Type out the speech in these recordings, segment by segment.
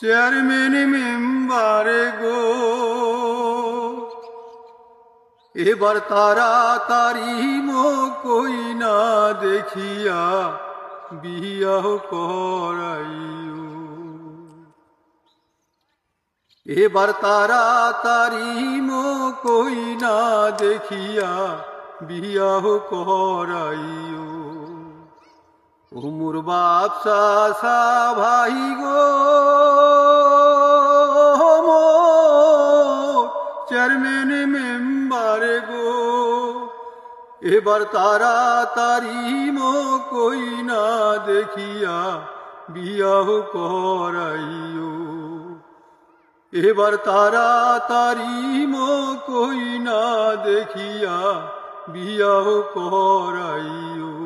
Chairman মেম্বারে গো। এবার তাড়াতাড়ি কই না দেখিয়া বিয়াহ করাইও। এবার তাড়াতাড়ি কই না দেখিয়া বিয়াহ করাইও। উমুর বাপসা সা ভাই গো চেয়ারম্যান মেম্বার গো। এবার তাড়াতাড়ি কই না দেখিয়া বিয়াহ করাইও। এবার তাড়াতাড়ি কই না দেখিয়া বিয়াহ করাইও।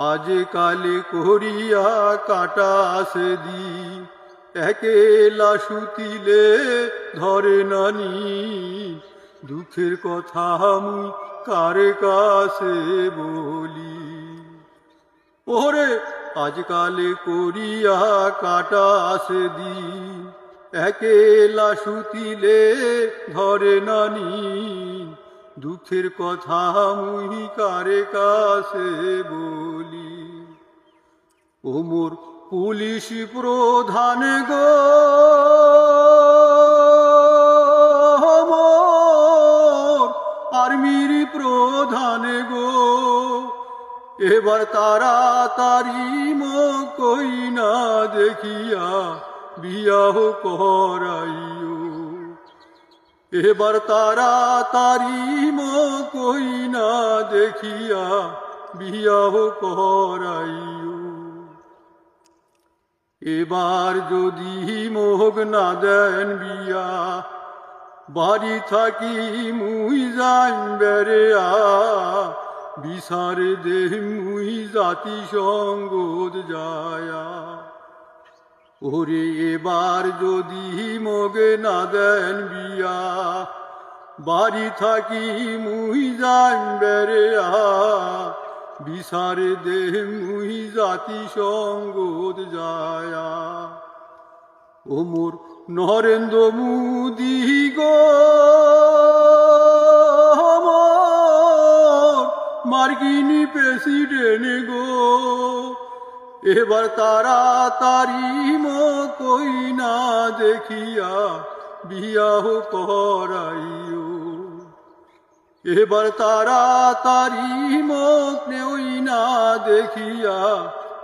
আজ কালে করিয়া কাটাসে দি। একেলা সুতিলে ধরে নানি, দুঃখের কথা মুই কার কাছে বলি? ওরে, আজকালে করিয়া কাটাসে দি। একেলা সুতিলে ধরে নানি দুঃখের কথা মুহি কারে কাছে বলি। ওমর পুলিশ প্রধান গো মোর আর্মির প্রধান গো, এবার তাড়াতাড়ি কই না দেখিয়া বিয়াহ করাইও। এবার তাড়াতাড়ি কই না দেখিয়া বিয়াহ করাইও। এবার যদি মোহগ না দেন বিয়া, বাড়ি থাকি মুই যাই বেড়ে আ বিসারে দেহ মুই জাতি সঙ্গত যায়া। ওরে এবার যদি মগে না দেন বিয়া, বাড়ি থাকি মুই যাই বেড়ে আ বিসারে দেহ মুই জাতি সঙ্গত যায়া। ওমর নরেন্দ্র মুদি গো মার্কিনী প্রেসিডেন্ট গো। এবার তাড়াতাড়ি কই না দেখিয়া বিয়াহ করাইও। এবার তাড়াতাড়ি নেই না দেখিয়া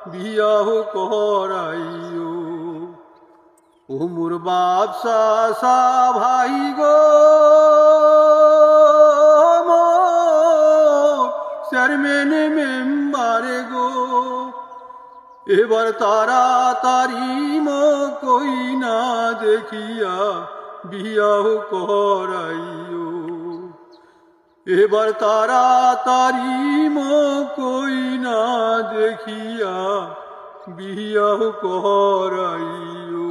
বিয়াহ করাইও। উমুর বাপসা সা ভাই গো চেয়ারম্যান মেম্বারে গো। এবার তারা তারি কই না দেখিয়া বিয়াহ করাইও। এবার তারা তারি কই না দেখিয়া বিয়াহ করাই